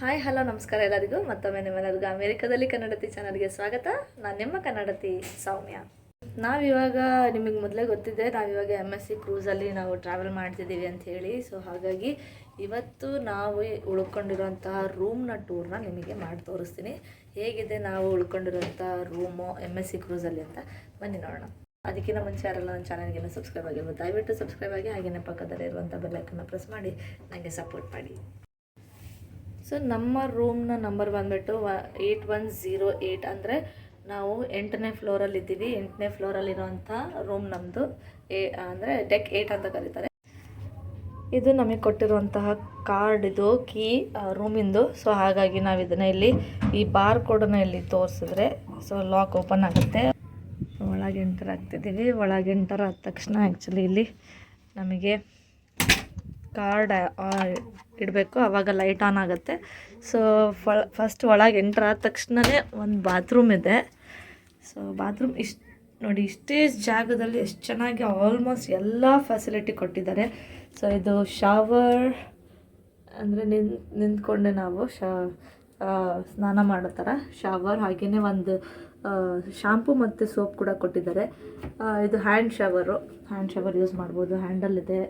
Hi, hello, ನಮಸ್ಕಾರ ಎಲ್ಲರಿಗೂ. ಮತ್ತೊಮ್ಮೆ ನಿಮ್ಮೆಲ್ಲರಿಗೂ ಅಮೇರಿಕಾದಲ್ಲಿ ಕನ್ನಡತಿ ಚಾನಲ್ಗೆ ಸ್ವಾಗತ. ನಾನು ನಿಮ್ಮ ಕನ್ನಡತಿ ಸೌಮ್ಯ. ನಾವಿವಾಗ, ನಿಮಗೆ ಮೊದಲೇ ಗೊತ್ತಿದೆ, ನಾವಿವಾಗ ಎಂ ಎಸ್ ಸಿ ಕ್ರೂಸಲ್ಲಿ ನಾವು ಟ್ರಾವೆಲ್ ಮಾಡ್ತಿದ್ದೀವಿ ಅಂತ ಹೇಳಿ. ಸೊ ಹಾಗಾಗಿ ಇವತ್ತು ನಾವು ಉಳ್ಕೊಂಡಿರೋಂತಹ ರೂಮ್ನ ಟೂರ್ನ ನಿಮಗೆ ಮಾಡಿ ತೋರಿಸ್ತೀನಿ. ಹೇಗಿದೆ ನಾವು ಉಳ್ಕೊಂಡಿರೋಂಥ ರೂಮು ಎಂ ಎಸ್ ಸಿ ಕ್ರೂಸಲ್ಲಿ ಅಂತ? ಬನ್ನಿ ನೋಡೋಣ. ಅದಕ್ಕಿಂತ ಮುಂಚೆ ಯಾರೆಲ್ಲ ನನ್ನ ಚಾನಲ್ಗೆ ಸಬ್ಸ್ಕ್ರೈಬ್ ಆಗಿರ್ಬೋದು ದಯವಿಟ್ಟು ಸಬ್ಸ್ಕ್ರೈಬ್ ಆಗಿ ಹಾಗೆಯೇ ಪಕ್ಕದಲ್ಲಿ ಇರುವಂಥ ಬೆಲ್ಲೈಕನ್ನ ಪ್ರೆಸ್ ಮಾಡಿ. ನನಗೆ ಸಪೋರ್ಟ್ ಮಾಡಿ. ಸೊ ನಮ್ಮ ರೂಮ್ನ ನಂಬರ್ ಬಂದುಬಿಟ್ಟು ಏಯ್ಟ್ ಒನ್ ಝೀರೋ ಏಯ್ಟ್ ಅಂದರೆ ನಾವು ಎಂಟನೇ ಫ್ಲೋರಲ್ಲಿ ಇದ್ದೀವಿ. ಎಂಟನೇ ಫ್ಲೋರಲ್ಲಿರುವಂಥ ರೂಮ್ ನಮ್ಮದು ಏ ಅಂದರೆ ಡೆಕ್ ಏಯ್ಟ್ ಅಂತ ಕರೀತಾರೆ. ಇದು ನಮಗೆ ಕೊಟ್ಟಿರುವಂತಹ ಕಾರ್ಡ್ ಇದು ಕೀ ರೂಮಿಂದು ಸೊ ಹಾಗಾಗಿ ನಾವು ಇದನ್ನು ಇಲ್ಲಿ ಈ ಬಾರ್ ಕೋಡನ್ನು ಇಲ್ಲಿ ತೋರಿಸಿದ್ರೆ ಸೊ ಲಾಕ್ ಓಪನ್ ಆಗುತ್ತೆ. ಒಳಗೆ ಎಂಟರ್ ಆಗ್ತಿದ್ದೀವಿ. ಒಳಗೆ ಎಂಟರ್ ಆದ ತಕ್ಷಣ ಆ್ಯಕ್ಚುಲಿ ಇಲ್ಲಿ ನಮಗೆ ಕಾರ್ಡ್ ಇಡಬೇಕು. ಆವಾಗ ಲೈಟ್ ಆನ್ ಆಗುತ್ತೆ. ಸೊ ಫಸ್ಟ್ ಒಳಗೆ ಎಂಟ್ರ್ ಆದ ತಕ್ಷಣವೇ ಒಂದು ಬಾತ್ರೂಮ್ ಇದೆ. ಸೊ ಬಾತ್ರೂಮ್ ಇಷ್ಟು, ನೋಡಿ ಇಷ್ಟೇ ಜಾಗದಲ್ಲಿ ಎಷ್ಟು ಚೆನ್ನಾಗಿ ಆಲ್ಮೋಸ್ಟ್ ಎಲ್ಲ ಫೆಸಿಲಿಟಿ ಕೊಟ್ಟಿದ್ದಾರೆ. ಸೊ ಇದು ಶವರ್ ಅಂದರೆ ನಿನ್, ನಿಂತ್ಕೊಂಡೆ ನಾವು. ಶಾ ಸ್ನಾನ ಮಾಡೋ ಥರ ಶವರ್ ಹಾಗೆಯೇ ಒಂದು ಶಾಂಪು ಮತ್ತು ಸೋಪ್ ಕೂಡ ಕೊಟ್ಟಿದ್ದಾರೆ. ಇದು hand shower hand shower use ಮಾಡ್ಬೋದು. ಹ್ಯಾಂಡಲ್ ಇದೆ.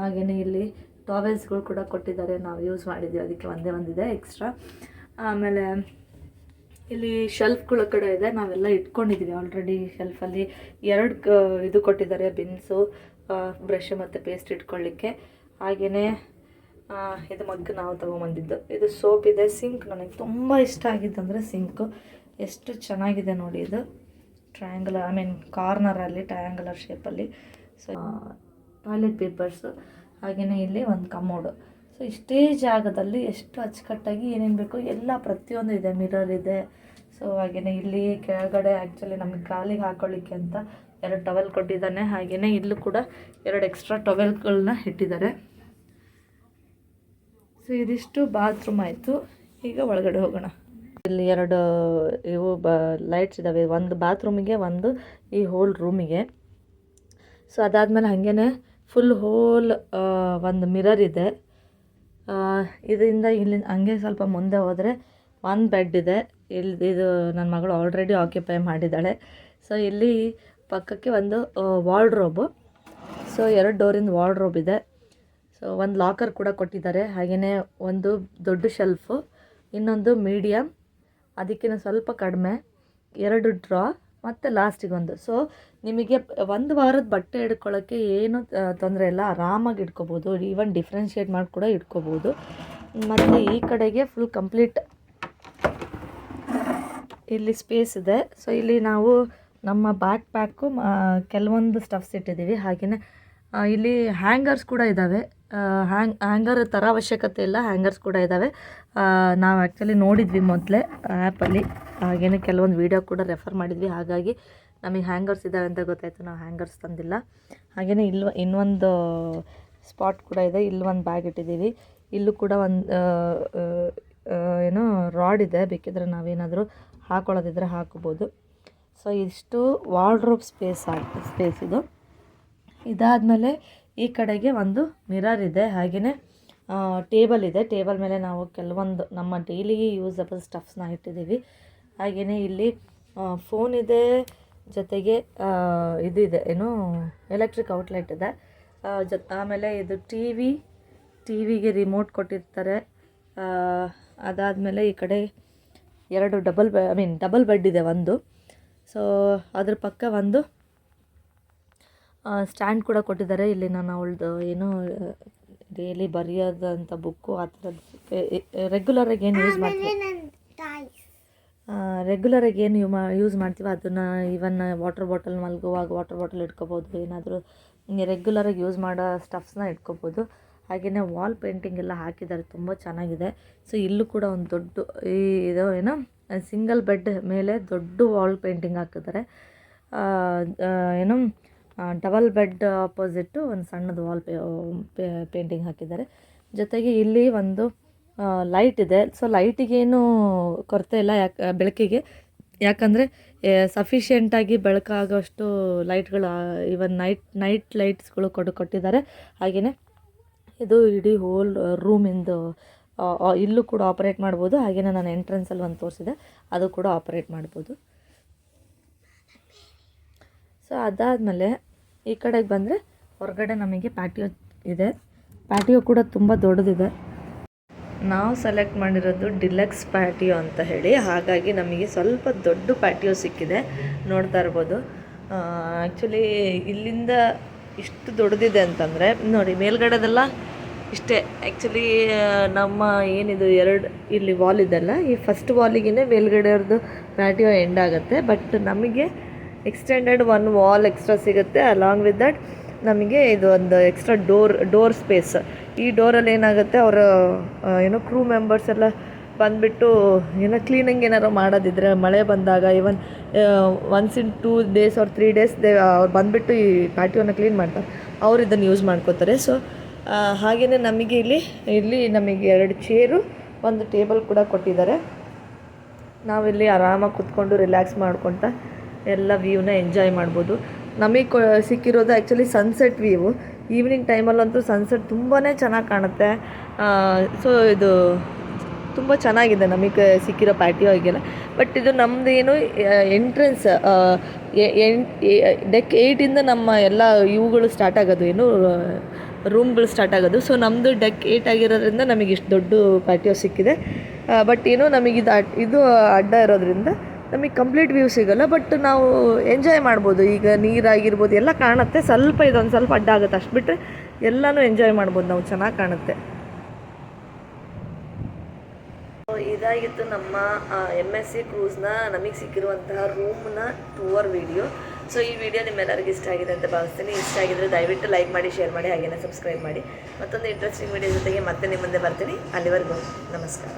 ಹಾಗೆಯೇ ಇಲ್ಲಿ ಟಾವೆಲ್ಸ್ಗಳು ಕೂಡ ಕೊಟ್ಟಿದ್ದಾರೆ. ನಾವು ಯೂಸ್ ಮಾಡಿದ್ದೀವಿ. ಅದಕ್ಕೆ ಒಂದೇ ಒಂದಿದೆ ಎಕ್ಸ್ಟ್ರಾ. ಆಮೇಲೆ ಇಲ್ಲಿ ಶೆಲ್ಫ್ಗಳ ಕಡೆ ಇದೆ. ನಾವೆಲ್ಲ ಇಟ್ಕೊಂಡಿದ್ದೀವಿ ಆಲ್ರೆಡಿ ಶೆಲ್ಫಲ್ಲಿ. ಎರಡು ಇದು ಕೊಟ್ಟಿದ್ದಾರೆ, ಬಿನ್ಸು ಬ್ರಷ್ ಮತ್ತು ಪೇಸ್ಟ್ ಇಟ್ಕೊಳ್ಳಿಕ್ಕೆ. ಹಾಗೆಯೇ ಇದು ಮಗ್ ನಾವು ತೊಗೊಂಬಂದಿದ್ದು. ಇದು ಸೋಪ್ ಇದೆ. ಸಿಂಕ್ ನನಗೆ ತುಂಬ ಇಷ್ಟ ಆಗಿದ್ದಂದರೆ ಸಿಂಕು. ಎಷ್ಟು ಚೆನ್ನಾಗಿದೆ ನೋಡಿ ಇದು. ಟ್ರಯಾಂಗುಲರ್ ಐ ಮೀನ್ ಕಾರ್ನರಲ್ಲಿ, ಟ್ರಯಾಂಗುಲರ್ ಶೇಪಲ್ಲಿ. So toilet papers. ಹಾಗೆಯೇ ಇಲ್ಲಿ ಒಂದು ಕಮೋಡು. ಸೊ ಇಷ್ಟೇ ಜಾಗದಲ್ಲಿ ಎಷ್ಟು ಅಚ್ಚುಕಟ್ಟಾಗಿ ಏನೇನು ಬೇಕು ಎಲ್ಲ ಪ್ರತಿಯೊಂದು ಇದೆ, ಮಿರರ್ ಇದೆ. ಸೊ ಹಾಗೆಯೇ ಇಲ್ಲಿ ಕೆಳಗಡೆ ಆ್ಯಕ್ಚುಲಿ ನಮಗೆ ಕಾಲಿಗೆ ಹಾಕೊಳ್ಳಿಕ್ಕೆ ಅಂತ ಎರಡು ಟವೆಲ್ ಕೊಟ್ಟಿದ್ದಾನೆ. ಹಾಗೆಯೇ ಇಲ್ಲೂ ಕೂಡ ಎರಡು ಎಕ್ಸ್ಟ್ರಾ ಟವೆಲ್ಗಳನ್ನ ಇಟ್ಟಿದ್ದಾರೆ. ಸೊ ಇದಿಷ್ಟು ಬಾತ್ರೂಮ್ ಆಯಿತು. ಈಗ ಒಳಗಡೆ ಹೋಗೋಣ. ಇಲ್ಲಿ ಎರಡು ಇವು ಬ ಲೈಟ್ಸ್ ಇದ್ದಾವೆ ಒಂದು ಬಾತ್ರೂಮಿಗೆ ಒಂದು ಈ ಹೋಲ್ ರೂಮಿಗೆ ಸೊ ಅದಾದಮೇಲೆ ಹಾಗೇನೆ ಫುಲ್ ಹೋಲ್ ಒಂದು ಮಿರರ್ ಇದೆ. ಇದರಿಂದ ಇಲ್ಲಿ ಹಂಗೆ ಸ್ವಲ್ಪ ಮುಂದೆ ಹೋದರೆ ಒಂದು ಬೆಡ್ ಇದೆ. ಇಲ್ಲಿ ಇದು ನನ್ನ ಮಗಳು ಆಲ್ರೆಡಿ ಆಕ್ಯುಪೈ ಮಾಡಿದ್ದಾಳೆ. ಸೊ ಇಲ್ಲಿ ಪಕ್ಕಕ್ಕೆ ಒಂದು ವಾರ್ಡ್ರೋಬು ಸೊ ಎರಡು ಡೋರಿಂದ ವಾರ್ಡ್ರೋಬ್ ಇದೆ. ಸೊ ಒಂದು ಲಾಕರ್ ಕೂಡ ಕೊಟ್ಟಿದ್ದಾರೆ. ಹಾಗೆಯೇ ಒಂದು ದೊಡ್ಡ ಶೆಲ್ಫು ಇನ್ನೊಂದು ಮೀಡಿಯಮ್ ಅದಕ್ಕಿಂತ ಸ್ವಲ್ಪ ಕಡಿಮೆ. ಎರಡು ಡ್ರಾ ಮತ್ತು ಲಾಸ್ಟಿಗೆ ಒಂದು. ಸೊ ನಿಮಗೆ ಒಂದು ವಾರದ ಬಟ್ಟೆ ಹಿಡ್ಕೊಳ್ಳೋಕ್ಕೆ ಏನು ತೊಂದರೆ ಇಲ್ಲ. ಆರಾಮಾಗಿ ಇಟ್ಕೋಬೋದು. ಈವನ್ ಡಿಫ್ರೆನ್ಷಿಯೇಟ್ ಮಾಡಿ ಕೂಡ ಇಟ್ಕೋಬೋದು. ಮತ್ತು ಈ ಕಡೆಗೆ ಫುಲ್ ಕಂಪ್ಲೀಟ್ ಇಲ್ಲಿ ಸ್ಪೇಸ್ ಇದೆ. ಸೊ ಇಲ್ಲಿ ನಾವು ನಮ್ಮ ಬ್ಯಾಕ್ ಪ್ಯಾಕು ಕೆಲವೊಂದು ಸ್ಟಫ್ಸ್ ಇಟ್ಟಿದ್ದೀವಿ. ಹಾಗೆಯೇ ಇಲ್ಲಿ ಹ್ಯಾಂಗರ್ಸ್ ಕೂಡ ಇದ್ದಾವೆ ಹ್ಯಾಂಗ್ ಹ್ಯಾಂಗರ್ ಥರ ಅವಶ್ಯಕತೆ ಇಲ್ಲ ಹ್ಯಾಂಗರ್ಸ್ ಕೂಡ ಇದ್ದಾವೆ ನಾವು ಆ್ಯಕ್ಚುಲಿ ನೋಡಿದ್ವಿ ಮೊದಲೇ ಆ್ಯಪಲ್ಲಿ ಹಾಗೇನೆ ಕೆಲವೊಂದು ವೀಡಿಯೋ ಕೂಡ ರೆಫರ್ ಮಾಡಿದ್ವಿ. ಹಾಗಾಗಿ ನಮಗೆ ಹ್ಯಾಂಗರ್ಸ್ ಇದ್ದಾವೆ ಅಂತ ಗೊತ್ತಾಯಿತು. ನಾವು ಹ್ಯಾಂಗರ್ಸ್ ತಂದಿಲ್ಲ. ಹಾಗೆಯೇ ಇಲ್ಲಿ ಇನ್ನೊಂದು ಸ್ಪಾಟ್ ಕೂಡ ಇದೆ. ಇಲ್ಲಿ ಒಂದು ಬ್ಯಾಗ್ ಇಟ್ಟಿದ್ದೀವಿ. ಇಲ್ಲೂ ಕೂಡ ಒಂದು ಏನು ರಾಡ್ ಇದೆ. ಬೇಕಿದ್ರೆ ನಾವೇನಾದರೂ ಹಾಕೊಳ್ಳೋದಿದ್ರೆ ಹಾಕೋಬೋದು. ಸೊ ಇಷ್ಟು ವಾರ್ಡ್ರೋಬ್ ಸ್ಪೇಸ್ ಆಗಿ ಸ್ಪೇಸ್ ಇದು. ಇದಾದಮೇಲೆ ಈ ಕಡೆಗೆ ಒಂದು ಮಿರರ್ ಇದೆ ಹಾಗೆಯೇ ಟೇಬಲ್ ಇದೆ. ಟೇಬಲ್ ಮೇಲೆ ನಾವು ಕೆಲವೊಂದು ನಮ್ಮ ಡೈಲಿ ಯೂಸಬಲ್ ಸ್ಟಫ್ಸ್ನ ಇಟ್ಟಿದ್ದೀವಿ. ಹಾಗೆಯೇ ಇಲ್ಲಿ ಫೋನ್ ಇದೆ, ಜೊತೆಗೆ ಇದಿದೆ, ಏನು, ಎಲೆಕ್ಟ್ರಿಕ್ ಔಟ್ಲೆಟ್ ಇದೆ. ಜ, ಆಮೇಲೆ ಇದು ಟಿ ವಿ ಟಿ ವಿಗೆ ರಿಮೋಟ್ ಕೊಟ್ಟಿರ್ತಾರೆ. ಅದಾದಮೇಲೆ ಈ ಕಡೆ ಎರಡು ಡಬಲ್ ಬೆ, ಐ ಮೀನ್, ಡಬಲ್ ಬೆಡ್ ಇದೆ ಒಂದು. ಸೊ, ಅದ್ರ ಪಕ್ಕ ಒಂದು ಸ್ಟ್ಯಾಂಡ್ ಕೂಡ ಕೊಟ್ಟಿದ್ದಾರೆ. ಇಲ್ಲಿ ನಾನು ಅವಳದು ಏನು ಡೈಲಿ ಬರೆಯೋದಂಥ ಬುಕ್ಕು ಆ ಥರದ್ದು ರೆಗ್ಯುಲರಾಗಿ ಏನು ಯೂಸ್ ಮಾಡ್ತೀವಿ ರೆಗ್ಯುಲರಾಗಿ ಏನು ಯೂ ಮಾ ಯೂಸ್ ಮಾಡ್ತೀವಿ ಅದನ್ನು ಇವನ್ ವಾಟರ್ ಬಾಟಲ್ ಮಲಗುವಾಗ ವಾಟರ್ ಬಾಟಲ್ ಇಟ್ಕೋಬೋದು. ಏನಾದರೂ ರೆಗ್ಯುಲರಾಗಿ ಯೂಸ್ ಮಾಡೋ ಸ್ಟಫ್ಸ್ನ ಇಟ್ಕೋಬೋದು. ಹಾಗೆಯೇ ವಾಲ್ ಪೇಂಟಿಂಗ್ ಎಲ್ಲ ಹಾಕಿದ್ದಾರೆ. ತುಂಬ ಚೆನ್ನಾಗಿದೆ. ಸೊ ಇಲ್ಲೂ ಕೂಡ ಒಂದು ದೊಡ್ಡ ಈ ಇದು ಏನು ಸಿಂಗಲ್ ಬೆಡ್ ಮೇಲೆ ದೊಡ್ಡ ವಾಲ್ ಪೇಂಟಿಂಗ್ ಹಾಕಿದ್ದಾರೆ. ಏನು ಡಬಲ್ ಬೆಡ್ ಆಪೋಸಿಟ್ಟು ಒಂದು ಸಣ್ಣದು ವಾಲ್ ಪೇಂಟಿಂಗ್ ಹಾಕಿದ್ದಾರೆ. ಜೊತೆಗೆ ಇಲ್ಲಿ ಒಂದು ಲೈಟ್ ಇದೆ. ಸೊ ಲೈಟಿಗೇನು ಕೊರತೆ ಇಲ್ಲ ಯಾಕೆ, ಬೆಳಕಿಗೆ. ಯಾಕಂದರೆ ಸಫಿಷಿಯೆಂಟಾಗಿ ಬೆಳಕಾಗೋಷ್ಟು ಲೈಟ್ಗಳು ಇವನ್ ನೈಟ್ ನೈಟ್ ಲೈಟ್ಸ್ಗಳು ಕೊಡು ಕೊಟ್ಟಿದ್ದಾರೆ. ಹಾಗೆಯೇ ಇದು ಇಡೀ ಹೋಲ್ ರೂಮಿಂದು ಇಲ್ಲೂ ಕೂಡ ಆಪರೇಟ್ ಮಾಡ್ಬೋದು. ಹಾಗೆಯೇ ನಾನು ಎಂಟ್ರೆನ್ಸಲ್ಲಿ ಒಂದು ತೋರಿಸಿದೆ. ಅದು ಕೂಡ ಆಪರೇಟ್ ಮಾಡ್ಬೋದು. ಸೊ ಅದಾದಮೇಲೆ ಈ ಕಡೆಗೆ ಬಂದರೆ ಹೊರಗಡೆ ನಮಗೆ ಪ್ಯಾಟಿಯೋ ಇದೆ. ಪ್ಯಾಟಿಯೋ ಕೂಡ ತುಂಬ ದೊಡ್ಡದಿದೆ. ನಾವು ಸೆಲೆಕ್ಟ್ ಮಾಡಿರೋದು ಡಿಲಕ್ಸ್ ಪ್ಯಾಟಿಯೋ ಅಂತ ಹೇಳಿ. ಹಾಗಾಗಿ ನಮಗೆ ಸ್ವಲ್ಪ ದೊಡ್ಡ ಪ್ಯಾಟಿಯೋ ಸಿಕ್ಕಿದೆ. ನೋಡ್ತಾ ಇರ್ಬೋದು. ಆ್ಯಕ್ಚುಲಿ ಇಲ್ಲಿಂದ ಇಷ್ಟು ದೊಡ್ಡದಿದೆ ಅಂತಂದರೆ, ನೋಡಿ ಮೇಲ್ಗಡೆದೆಲ್ಲ ಇಷ್ಟೇ. ಆ್ಯಕ್ಚುಲಿ ನಮ್ಮ ಏನಿದು ಎರಡು ಇಲ್ಲಿ ವಾಲ್ ಇದೆಲ್ಲ, ಈ ಫಸ್ಟ್ ವಾಲಿಗೇ ಮೇಲ್ಗಡೆಯವ್ರದ್ದು ಪ್ಯಾಟಿಯೋ ಎಂಡ್ ಆಗುತ್ತೆ. ಬಟ್ ನಮಗೆ ಎಕ್ಸ್ಟೆಂಡೆಡ್ ಒನ್ ವಾಲ್ ಎಕ್ಸ್ಟ್ರಾ ಸಿಗುತ್ತೆ. ಅಲಾಂಗ್ ವಿತ್ ದಟ್ ನಮಗೆ ಇದು ಒಂದು ಎಕ್ಸ್ಟ್ರಾ ಡೋರ್ ಡೋರ್ ಸ್ಪೇಸ್ ಈ ಡೋರಲ್ಲಿ ಏನಾಗುತ್ತೆ, ಅವರ ಏನೋ ಕ್ರೂ ಮೆಂಬರ್ಸ್ ಎಲ್ಲ ಬಂದುಬಿಟ್ಟು ಏನೋ ಕ್ಲೀನಿಂಗ್ ಏನಾರು ಮಾಡೋದಿದ್ರೆ, ಮಳೆ ಬಂದಾಗ even once in two days or three days they, ಅವ್ರು ಬಂದುಬಿಟ್ಟು ಈ ಪ್ಯಾಟಿಯೋನ ಕ್ಲೀನ್ ಮಾಡ್ತಾರೆ. ಅವ್ರು ಇದನ್ನು ಯೂಸ್ ಮಾಡ್ಕೋತಾರೆ. ಸೊ ಹಾಗೆಯೇ ನಮಗೆ ಇಲ್ಲಿ ಇಲ್ಲಿ ನಮಗೆ ಎರಡು ಚೇರು ಒಂದು ಟೇಬಲ್ ಕೂಡ ಕೊಟ್ಟಿದ್ದಾರೆ. ನಾವಿಲ್ಲಿ ಆರಾಮಾಗಿ ಕುತ್ಕೊಂಡು ರಿಲ್ಯಾಕ್ಸ್ ಮಾಡ್ಕೊತ ಎಲ್ಲ ವ್ಯೂನ ಎಂಜಾಯ್ ಮಾಡ್ಬೋದು. ನಮಗೆ ಸಿಕ್ಕಿರೋದು ಆ್ಯಕ್ಚುಲಿ ಸನ್ಸೆಟ್ ವ್ಯೂ ಈವ್ನಿಂಗ್ ಟೈಮಲ್ಲಂತೂ ಸನ್ಸೆಟ್ ತುಂಬಾ ಚೆನ್ನಾಗಿ ಕಾಣುತ್ತೆ. ಸೊ ಇದು ತುಂಬ ಚೆನ್ನಾಗಿದೆ ನಮಗೆ ಸಿಕ್ಕಿರೋ ಪ್ಯಾಟಿಯೋ ಆಗಿಲ್ಲ ಬಟ್ ಇದು ನಮ್ಮದೇನು ಎಂಟ್ರೆನ್ಸ್ ಡೆಕ್ ಏಯ್ಟಿಂದ ನಮ್ಮ ಎಲ್ಲ ಇವುಗಳು ಸ್ಟಾರ್ಟ್ ಆಗೋದು, ಏನು ರೂಮ್ಗಳು ಸ್ಟಾರ್ಟ್ ಆಗೋದು. ಸೊ ನಮ್ಮದು ಡೆಕ್ ಏಯ್ಟ್ ಆಗಿರೋದ್ರಿಂದ ನಮಗೆ ಇಷ್ಟು ದೊಡ್ಡ ಪ್ಯಾಟಿಯೋ ಸಿಕ್ಕಿದೆ. ಬಟ್ ಏನು ನಮಗಿದು ಇದು ಅಡ್ಡ ಇರೋದ್ರಿಂದ ನಮಗೆ ಕಂಪ್ಲೀಟ್ ವ್ಯೂ ಸಿಗೋಲ್ಲ ಬಟ್ ನಾವು ಎಂಜಾಯ್ ಮಾಡ್ಬೋದು. ಈಗ ನೀರಾಗಿರ್ಬೋದು, ಎಲ್ಲ ಕಾಣುತ್ತೆ. ಸ್ವಲ್ಪ ಇದೊಂದು ಸ್ವಲ್ಪ ಅಡ್ಡ ಆಗುತ್ತೆ. ಅಷ್ಟು ಬಿಟ್ಟರೆ ಎಲ್ಲನೂ ಎಂಜಾಯ್ ಮಾಡ್ಬೋದು ನಾವು. ಚೆನ್ನಾಗಿ ಕಾಣುತ್ತೆ. ಇದಾಗಿತ್ತು ನಮ್ಮ ಎಂ ಎಸ್ ಸಿ ಕ್ರೂಸ್ನ ನಮಗೆ ಸಿಕ್ಕಿರುವಂತಹ ರೂಮ್ನ ಟೂವರ್ ವಿಡಿಯೋ ಸೊ ಈ ವಿಡಿಯೋ ನಿಮ್ಮೆಲ್ಲರಿಗೂ ಇಷ್ಟ ಆಗಿದೆ ಅಂತ ಭಾವಿಸ್ತೀನಿ. ಇಷ್ಟ ಆಗಿದ್ರೆ ದಯವಿಟ್ಟು ಲೈಕ್ ಮಾಡಿ ಶೇರ್ ಮಾಡಿ ಹಾಗೆಯೇ ಸಬ್ಸ್ಕ್ರೈಬ್ ಮಾಡಿ. ಮತ್ತೊಂದು ಇಂಟ್ರೆಸ್ಟಿಂಗ್ ವಿಡಿಯೋ ಜೊತೆಗೆ ಮತ್ತೆ ನಿಮ್ಮ ಮುಂದೆ ಬರ್ತೀನಿ. ಅಲ್ಲಿವರೆಗೂ ನಮಸ್ಕಾರ.